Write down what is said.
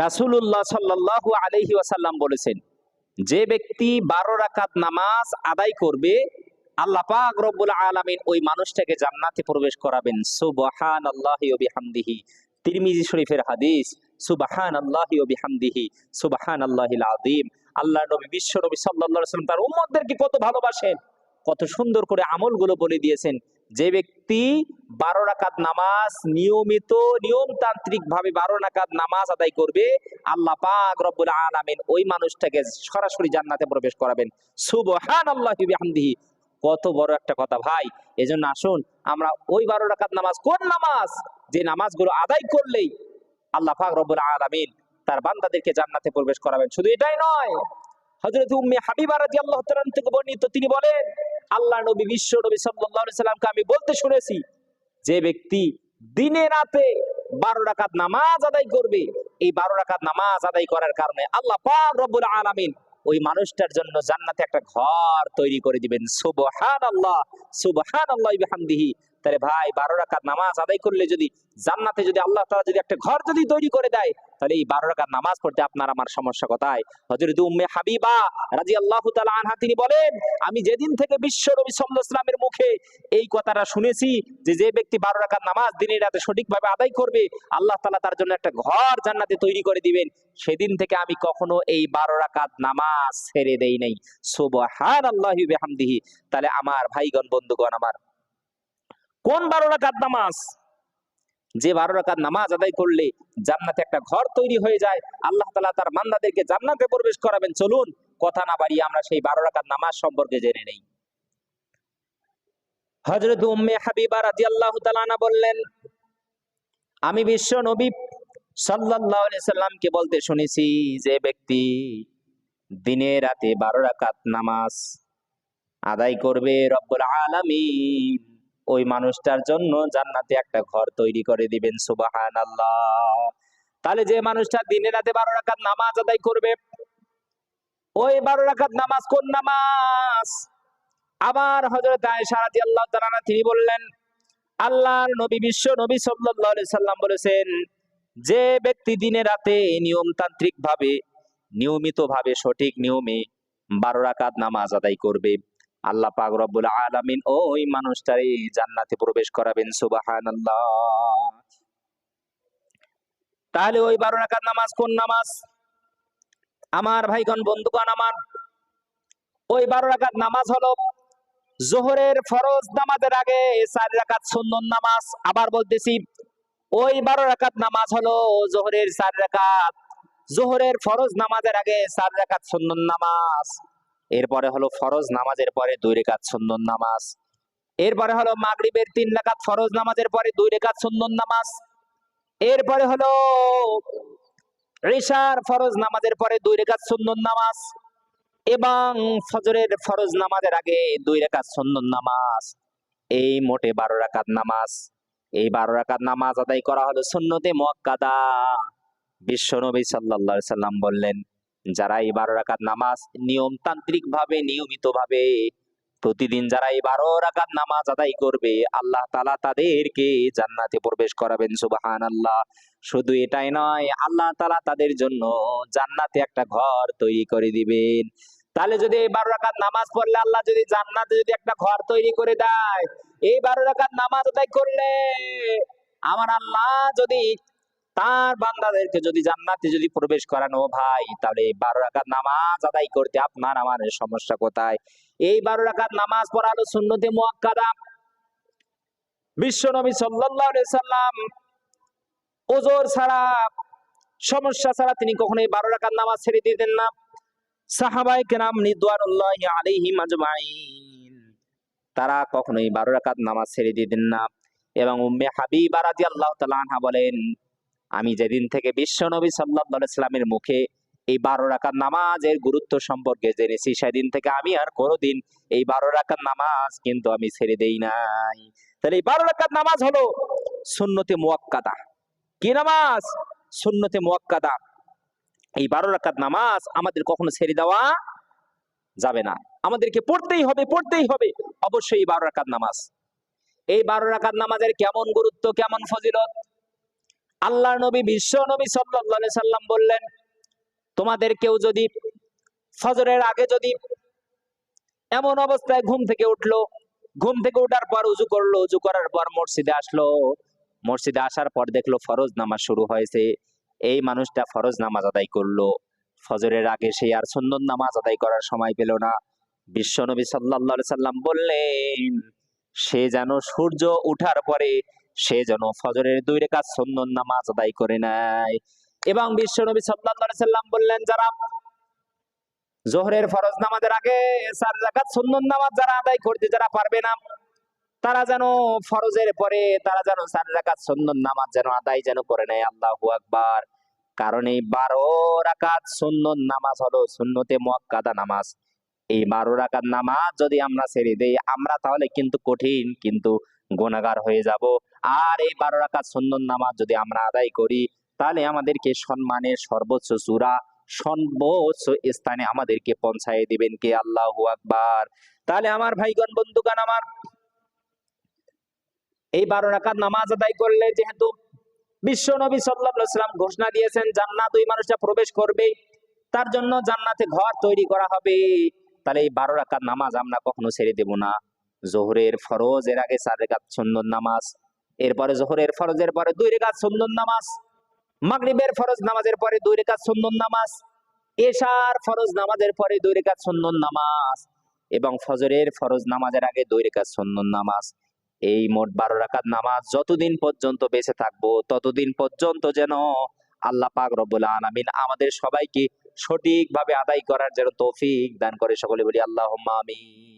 রাসূলুল্লাহ সাল্লাল্লাহু আলাইহি ওয়াসাল্লাম বলেছেন, যে ব্যক্তি বারো রাকাত নামাজ আদায় করবে, আল্লাহ পাক রব্বুল আলামিন ওই মানুষটাকে জান্নাতে প্রবেশ করাবেন। সুবহানাল্লাহি ওয়া বিহামদিহি। তিরমিজি শরীফের হাদিস, সুবহানাল্লাহি ওয়া বিহামদিহি, সুবহানাল্লাহিল আযীম। আল্লাহ নবী, বিশ্ব নবী সাল্লাল্লাহু আলাইহি তার উম্মতদেরকে কত ভালোবাসেন, কত সুন্দর করে আমলগুলো বলে দিয়েছেন। যে ব্যক্তি বারো রাকাত নামাজ নিয়মিত নিয়মতান্ত্রিক ভাবে বারো রাকাত নামাজ আদায় করবে, আল্লাহ পাক রব্বুল আলামিন ওই মানুষটাকে সরাসরি জান্নাতে প্রবেশ করাবেন। সুবহানাল্লাহি বিহামদিহি। কত বড় একটা কথা ভাই। এজন্য আসুন, আমরা ওই বারো রাকাত নামাজ কোন নামাজ? যে নামাজগুলো আদায় করলেই আল্লাহ পাক রব্বুল আলামিন তার বান্দাদেরকে জান্নাতে প্রবেশ করাবেন। শুধু এটাই নয়, হযরত উম্মে হাবিবা রাদিয়াল্লাহু তাআলা থেকে বর্ণিত তিনি বলেন আল্লাহ নবী, বিশ্ব নবী সাল্লাল্লাহু সাল্লামকে আমি বলতে শুনেছি, যে ব্যক্তি দিনে রাতে বারো রাকাত নামাজ আদায় করবে, এই বারো রাকাত নামাজ আদায় করার কারণে আল্লাহ পাক রব্বুল আলামিন ওই মানুষটার জন্য জান্নাতে একটা ঘর তৈরি করে দিবেন। সুবহান আল্লাহ সুবহানাল্লাহি, বিহামদিহি। তাহলে ভাই, বারো রাকাত নামাজ আদায় করলে যদি, জান্নাতে যদি আল্লাহ তাআলা যদি একটা ঘর যদি তৈরি করে দেয়, তাহলে এই বারো রাকাত নামাজ পড়তে আপনার আমার সমস্যা কোথায়? হযরত উম্মে হাবিবা রাদিয়াল্লাহু তাআলা আনহা তিনি বলেন, আমি যেদিন থেকে বিশ্ব নবী সাল্লাল্লাহু মুখে এই কথাটা শুনেছি, যে যে ব্যক্তি বারো রাকাত নামাজ দিনের রাতে সঠিকভাবে আদায় করবে, আল্লাহ তালা তার জন্য একটা ঘর জান্নাতে তৈরি করে দিবেন। সেদিন থেকে আমি কখনো এই বারো রাকাত নামাজ ছেড়ে দেই নাই। সুবহানাল্লাহি বিহামদিহি। তাহলে আমার ভাইগণ, বন্ধুগণ আমার কোন বারো রাকাত নামাজ? যে বারো রাকাত নামাজ আদায় করলে জান্নাতে একটা ঘর তৈরি হয়ে যায়, আল্লাহ তালা তার মান্দাদেরকে জান্নাতে প্রবেশ করাবেন। চলুন, কথা না বাড়িয়ে আমরা সেই বারো রাকাত নামাজ সম্পর্কে জেনে নেই। হজরত উম্মে হাবিবা রাজি আল্লাহ বললেন, আমি বিশ্ব নবী সাল্লামকে বলতে শুনেছি যে ব্যক্তি দিনে রাতে বারো রাকাত নামাজ আদায় করবে রব্বুল আলামিন। ওই মানুষটার জন্য জান্নাতে একটা ঘর তৈরি করে দিবেন সুবাহান আল্লাহ তাহলে যে মানুষটা দিনে রাতে বারো রাকাত নামাজ আদায় করবে, ওই বারো রাকাত নামাজ কোন নামাজ? আবার হজরত আয়েশা রাদিয়াল্লাহু তিনি বললেন, আল্লাহর নবী বিশ্ব নবী সাল্লাল্লাহু সাল্লাম বলেছেন, যে ব্যক্তি দিনে রাতে নিয়মতান্ত্রিক ভাবে নিয়মিত ভাবে সঠিক নিয়মে বারো রাকাত নামাজ আদায় করবে আল্লাহ পাক রব্বুল আলামিন ওই মানুষটারে জান্নাতে প্রবেশ করাবেন, সুবহানাল্লাহ। তাহলে ওই বারো রাকাত নামাজ কোন নামাজ? আমার ভাইগণ, বন্ধুগণ আমার, ওই বারো রাকাত নামাজ হলো জোহরের ফরজ নামাজের আগে চার রাকাত সুন্নত নামাজ। আবার বলতেছি, ওই বারো রাকাত নামাজ হলো জোহরের চার রাকাত, জোহরের ফরজ নামাজের আগে চার রাকাত সুন্নত নামাজ। এরপরে হলো ফরজ নামাজের পরে দুই রেখাত সুন্দর নামাজ। এরপরে হলো মাগরিবের তিন রেখাত ফরজ নামাজের পরে দুই রেখাত সুন্দর নামাজ। এরপরে হলো ঋষার ফরজ নামাজের পরে দুই রেখাত সুন্দর নামাজ। এবং ফজরের ফরজ নামাজের আগে দুই রেখাত সুন্দর নামাজ। এই মোটে বারো রাকাত নামাজ। এই বারো রাকাত নামাজ আদায় করা হলো সুন্নতে মক্কাদা। বিশ্ব নবী আলাইহি সাল্লাম বললেন যারা এই বারো রাকাত নামাজ নিয়মতান্ত্রিক ভাবে নিয়মিত ভাবে প্রতিদিন যারা এই বারো রাকাত নামাজ আদায় করবে, আল্লাহ তালা তাদেরকে জান্নাতে প্রবেশ করাবেন সুবাহান আল্লাহ শুধু এটাই নয়, আল্লাহ তালা তাদের জন্য জান্নাতে একটা ঘর তৈরি করে দিবেন। তাহলে যদি এই বারো রাকাত নামাজ পড়লে আল্লাহ যদি জান্নাতে যদি একটা ঘর তৈরি করে দেয় এই বারো রাকাত নামাজ আদায় করলে আমার আল্লাহ যদি তার বান্দাদেরকে যদি জান্নাতে যদি প্রবেশ করানো ভাই, তাহলে এই বারো রাকাত নামাজ আদায় করতে আপনার আমার সমস্যা কোথায়? এই বারো রাকাত নামাজ পড়ানো সুন্নতে মুয়াক্কাদা। বিশ্ব নবী আলাইহি সাল্লাম ওজোর ছাড়া, সমস্যা ছাড়া তিনি কখনো এই বারো রাকাত নামাজ ছেড়ে দিতেন না। সাহাবায়ে কেরাম আজমাইন। তারা কখনোই বারো রাকাত নামাজ ছেড়ে দিতেন না। এবং উম্মে হাবিবা রাদিয়াল্লাহু তাআলা আনহা বলেন আমি যেদিন থেকে বিশ্ব নবী সাল্লামের মুখে এই বারো রাকাত নামাজের গুরুত্ব সম্পর্কে জেনেছি, সেদিন থেকে আমি আর কোনোদিন এই বারো রাকাত নামাজ কিন্তু আমি ছেড়ে দেই নাই। তাহলে এই বারো রাকাত নামাজ হলো সুন্নতে মুয়াক্কাদা। কি নামাজ? সুন্নতে মুয়াক্কাদা। এই বারো রাকাত নামাজ আমাদের কখনো ছেড়ে দেওয়া যাবে না। আমাদেরকে পড়তেই হবে পড়তেই হবে। অবশ্যই এই বারো রাকাত নামাজ। এই বারো রাকাত নামাজের কেমন গুরুত্ব, কেমন ফজিলত? আল্লাহ নবী, বিশ্ব নবী আলাইহি সাল্লাম বললেন, তোমাদের কেউ যদি ফজরের আগে যদি এমন অবস্থায় ঘুম থেকে উঠল, ঘুম থেকে ওঠার পর উজু করল, উজু করার পর মসজিদে আসলো, মসজিদে আসার পর দেখল ফরজ নামাজ শুরু হয়েছে, এই মানুষটা ফরজ নামাজ আদায় করল, ফজরের আগে সে আর সুন্দর নামাজ আদায় করার সময় পেল না। বিশ্বনবী সাল্লাল্লাহু আলাইহি সাল্লাম বললেন, সে যেন সূর্য উঠার পরে সে যেন ফজরের দুই রেখাত সুন্দর নামাজ আদায় করে নেয়। এবং বিশ্বনবী সাল্লাল্লাহু সাল্লাম বললেন, যারা জোহরের ফরজ নামাজের আগে চার রাকাত সুন্নত নামাজ যারা আদায় করতে যারা পারবে না, তারা যেন ফরজের পরে তারা যেন চার রাকাত সুন্নত নামাজ যেন আদায় যেন করে নেয়। আল্লাহু আকবার। কারণ এই বারো রাকাত সুন্নত নামাজ হলো সুন্নতে মুয়াক্কাদা নামাজ। এই বারো রাকাত নামাজ যদি আমরা ছেড়ে দেই, আমরা তাহলে কিন্তু কঠিন, কিন্তু গুনাহগার হয়ে যাব। আর এই বারো রাকাত সুন্নত নামাজ যদি আমরা আদায় করি, তাহলে আমাদেরকে সম্মানের সর্বোচ্চ চূড়া সর্বোচ্চ স্থানে আমাদেরকে পৌঁছায় দিবেন কে? আল্লাহু আকবার। তাহলে আমার ভাইগণ, বন্ধুগণ আমার, এই বারো রাকাত নামাজ আদায় করলে যেহেতু বিশ্ব নবী সাল্লাম ঘোষণা দিয়েছেন, জান্নাত ওই মানুষটা প্রবেশ করবে, তার জন্য জান্নাতে ঘর তৈরি করা হবে। তাহলে এই বারো রাকাত নামাজ আমরা কখনো ছেড়ে দেব না। জোহরের ফরজ, এর আগে চার রেখাত সুন্দর নামাজ এরপরে জোহরের ফরজের পরে দুই রেখাত সুন্দর নামাজ, মাগরিবের ফরজ নামাজের পরে দুই রেখাত সুন্দর নামাজ, এশার ফরজ নামাজের পরে দুই রেখাত সুন্দর নামাজ এবং ফজরের ফরজ নামাজের আগে দুই রেখাত সুন্দর নামাজ। এই মোট বারো রাকাত নামাজ যতদিন পর্যন্ত বেঁচে থাকব, ততদিন পর্যন্ত যেন আল্লাহ পাক রব্বুল আলামিন আমাদের সবাইকে সঠিকভাবে আদায় করার যেন তৌফিক দান করে সকলে বলি আল্লাহ আমিন।